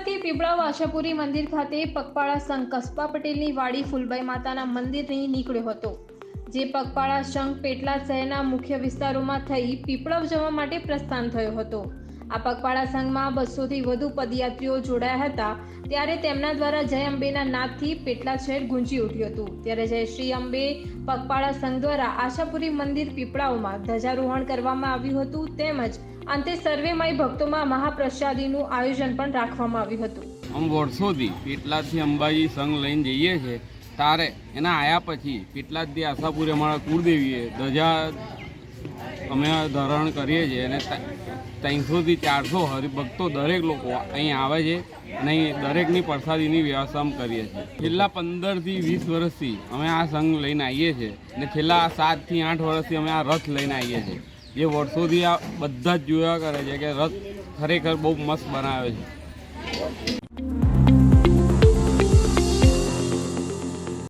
પીપળાવ આશાપુરી મંદિર ખાતે પગપાળા સંઘ કસ્બા પટેલની વાડી ફૂલબાઈ માતાના મંદિરથી નીકળ્યો હતો, જે પગપાળા સંઘ પેટલા શહેરના મુખ્ય વિસ્તારોમાં થઈ પીપળાવ જવા માટે પ્રસ્થાન થયો હતો. આ પગપાળા સંઘમાં બસોથી વધુ પદયાત્રીઓ જોડાયા હતા, ત્યારે તેમના દ્વારા જય અંબેના નાદથી પેટલા શહેર ગુંજી ઉઠ્યું હતું. ત્યારે જય શ્રી અંબે પગપાળા સંઘ દ્વારા આશાપુરી મંદિર પીપળાઓમાં ધ્વજારોહણ કરવામાં આવ્યું હતું તેમજ અંતે સર્વેમય ભક્તોમાં મહાપ્રસાદીનું આયોજન પણ રાખવામાં આવ્યું હતું. અમે વર્ષોથી પેટલાથી અંબાજી સંઘ લઈને જઈએ છીએ તારે એના આયા પછી પેટલાથી આશાપુરી અમારા કુળદેવીએ ધજા અમે ધારણ કરીએ છીએ અને ત્રણસોથી ચારસો હરિભક્તો દરેક લોકો અહીં આવે છે અને અહીં દરેકની પ્રસાદીની વ્યવસ્થા કરીએ છીએ. છેલ્લા પંદરથી વીસ વર્ષથી અમે આ સંઘ લઈને આવીએ છીએ અને છેલ્લા સાતથી આઠ વર્ષથી અમે આ રથ લઈને આવીએ છીએ. જે વર્ષોથી આ બધા જ જોયા કરે છે કે રથ ખરેખર બહુ મસ્ત બનાવે છે.